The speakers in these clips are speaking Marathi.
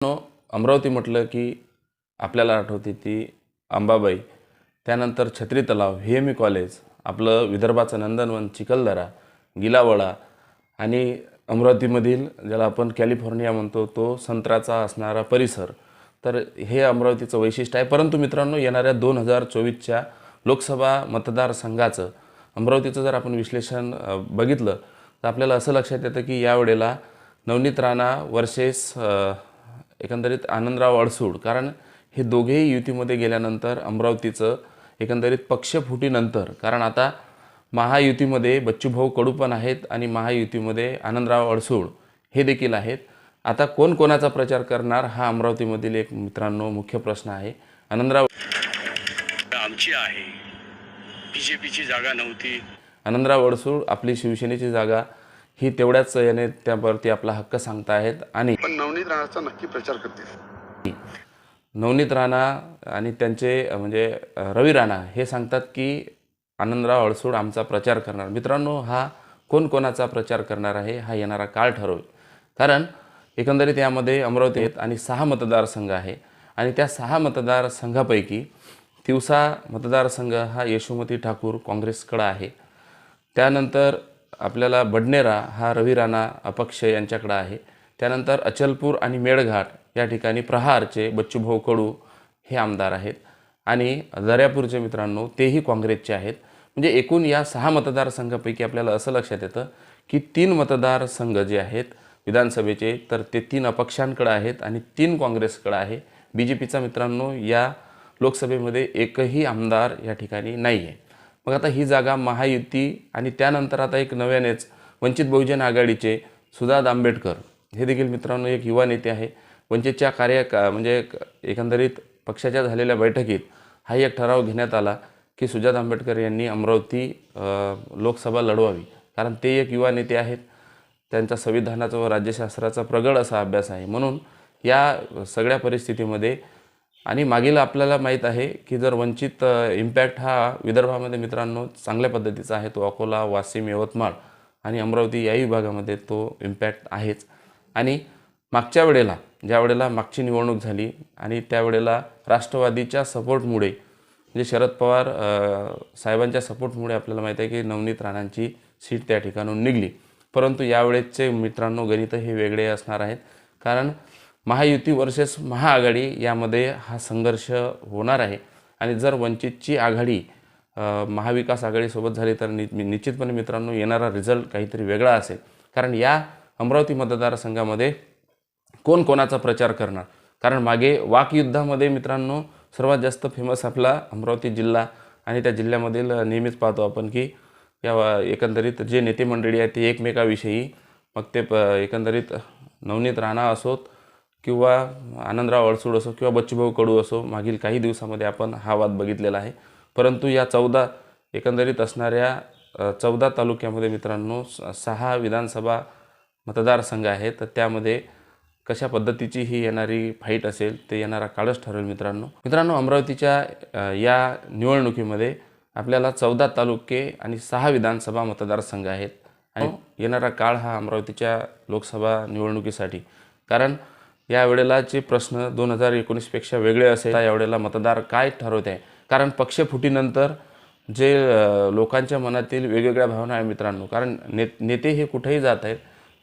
नो अमरावती म्हटलं की आपल्याला आठवते ती अंबाबाई त्यानंतर छत्री तलाव व्ही एम ई कॉलेज आपलं विदर्भाचं नंदनवन चिखलदरा गिलावळा आणि अमरावतीमधील ज्याला आपण कॅलिफोर्निया म्हणतो तो संत्र्याचा असणारा परिसर. तर हे अमरावतीचं वैशिष्ट्य आहे. परंतु मित्रांनो येणाऱ्या दोन हजार चोवीसच्या लोकसभा मतदारसंघाचं अमरावतीचं जर आपण विश्लेषण बघितलं तर आपल्याला असं लक्षात येतं की यावेळेला नवनीत राणा वर्सेस एकंदरीत आनंदराव अडसूड. कारण हे दोघेही युतीमध्ये गेल्यानंतर अमरावतीचं एकंदरीत पक्षफुटीनंतर कारण आता महायुतीमध्ये बच्चूभाऊ कडू पण आहेत आणि महायुतीमध्ये आनंदराव अडसूळ हे देखील आहेत. आता कोण कोणाचा प्रचार करणार हा अमरावतीमधील एक मित्रांनो मुख्य प्रश्न आहे. आनंदराव आमची आहे. बी जे पीची जागा नव्हती. आनंदराव अडसूळ आपली शिवसेनेची जागा ही तेवढ्याच याने त्यावरती आपला हक्क सांगता आहेत आणि पण नवनीत राणाचा नक्की प्रचार करतील. नवनीत राणा आणि त्यांचे म्हणजे रवी राणा हे सांगतात की आनंदराव अडसूड आमचा प्रचार करणार. मित्रांनो हा कोण कोणाचा प्रचार करणार आहे हा येणारा काळ ठरवेल. कारण एकंदरीत यामध्ये अमरावती आहेत आणि सहा मतदारसंघ आहे. आणि त्या सहा मतदारसंघापैकी तिवसा मतदारसंघ हा यशोमती ठाकूर काँग्रेसकडं आहे. त्यानंतर आपल्याला बडनेरा हा रवी राणा अपक्ष यांच्याकडं आहे. त्यानंतर अचलपूर आणि मेळघाट या ठिकाणी प्रहारचे बच्चूभाऊ कडू हे आमदार आहेत. आणि दर्यापूरचे मित्रांनो तेही काँग्रेसचे आहेत. म्हणजे एकूण या सहा मतदारसंघापैकी आपल्याला असं लक्षात येतं की तीन मतदारसंघ जे आहेत विधानसभेचे तर ते तीन अपक्षांकडं आहेत आणि तीन काँग्रेसकडं आहे. बी जे पीचा मित्रांनो या लोकसभेमध्ये एकही आमदार या ठिकाणी नाही आहे मग आता ही जागा महायुती आणि त्यानंतर आता एक नव्यानेच वंचित बहुजन आघाडीचे सुदाद आंबेडकर. हे देखील मित्रांनो एक युवा नेते आहे. वंचितच्या कार्य का म्हणजे एकंदरीत पक्षाच्या झालेल्या बैठकीत हा एक ठराव घेण्यात आला की सुजात आंबेडकर यांनी अमरावती लोकसभा लढवावी. कारण ते एक युवा नेते आहेत. त्यांचा संविधानाचा व राज्यशास्त्राचा प्रगड असा अभ्यास आहे. म्हणून या सगळ्या परिस्थितीमध्ये आणि मागील आपल्याला माहीत आहे की जर वंचित इम्पॅक्ट हा विदर्भामध्ये मित्रांनो चांगल्या पद्धतीचा आहे तो अकोला वाशिम यवतमाळ आणि अमरावती याही विभागामध्ये तो इम्पॅक्ट आहेच. आणि मागच्या वेळेला ज्या वेळेला मागची निवडणूक झाली आणि त्यावेळेला राष्ट्रवादीच्या सपोर्टमुळे म्हणजे शरद पवार साहेबांच्या सपोर्टमुळे आपल्याला माहीत आहे की नवनीत राणांची सीट त्या ठिकाणून निघली. परंतु यावेळेचे मित्रांनो गणित हे वेगळे असणार आहेत. कारण महायुती वर्सेस महाआघाडी यामध्ये हा संघर्ष होणार आहे. आणि जर वंचितची आघाडी महाविकास आघाडीसोबत झाली तर नि निश्चितपणे मित्रांनो येणारा रिझल्ट काहीतरी वेगळा असेल. कारण या अमरावती मतदारसंघामध्ये कोण कोणाचा प्रचार करणार? कारण मागे वाकयुद्धामध्ये मित्रांनो सर्वात जास्त फेमस आपला अमरावती जिल्हा आणि त्या जिल्ह्यामधील नेहमीच पाहतो आपण की या एकंदरीत जे नेते मंडळी आहेत ते एकमेकाविषयी मग ते प एकंदरीत नवनीत राणा असोत किंवा आनंदराव अडसूड असो किंवा बच्चूभाऊ कडू असो मागील काही दिवसामध्ये आपण हा वाद बघितलेला आहे. परंतु या चौदा एकंदरीत असणाऱ्या चौदा तालुक्यामध्ये मित्रांनो सहा विधानसभा मतदारसंघ आहेत. तर त्यामध्ये कशा पद्धतीची ही येणारी फाईट असेल ते येणारा काळच ठरेल मित्रांनो. मित्रांनो अमरावतीच्या या निवडणुकीमध्ये आपल्याला चौदा तालुके आणि सहा विधानसभा मतदारसंघ आहेत. आणि येणारा काळ हा अमरावतीच्या लोकसभा निवडणुकीसाठी. कारण या वेळेलाचे प्रश्न दोन हजार एकोणीसपेक्षा वेगळे असेल यावेळेला मतदार काय ठरवत? आहे कारण पक्षफुटीनंतर जे लोकांच्या मनातील वेगवेगळ्या भावना आहे मित्रांनो कारण ने नेते हे कुठेही जात आहेत.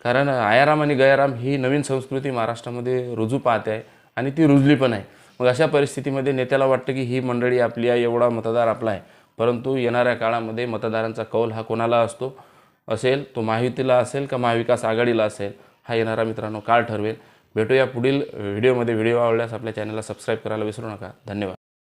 कारण आयाराम आणि गयाराम ही नवीन संस्कृती महाराष्ट्रामध्ये रुजू पाहते आहे आणि ती रुजली पण आहे. मग अशा परिस्थितीमध्ये नेत्याला वाटतं की ही मंडळी आपली आहे एवढा मतदार आपला आहे. परंतु येणाऱ्या काळामध्ये मतदारांचा कौल हा कोणाला असतो? असेल तो महायुतीला असेल का महाविकास आघाडीला असेल? हा येणारा मित्रांनो काळ ठरवेल. भेटूया पुढील व्हिडिओमध्ये. व्हिडिओ आवडल्यास आपल्या चॅनलला सबस्क्राईब करायला विसरू नका. धन्यवाद.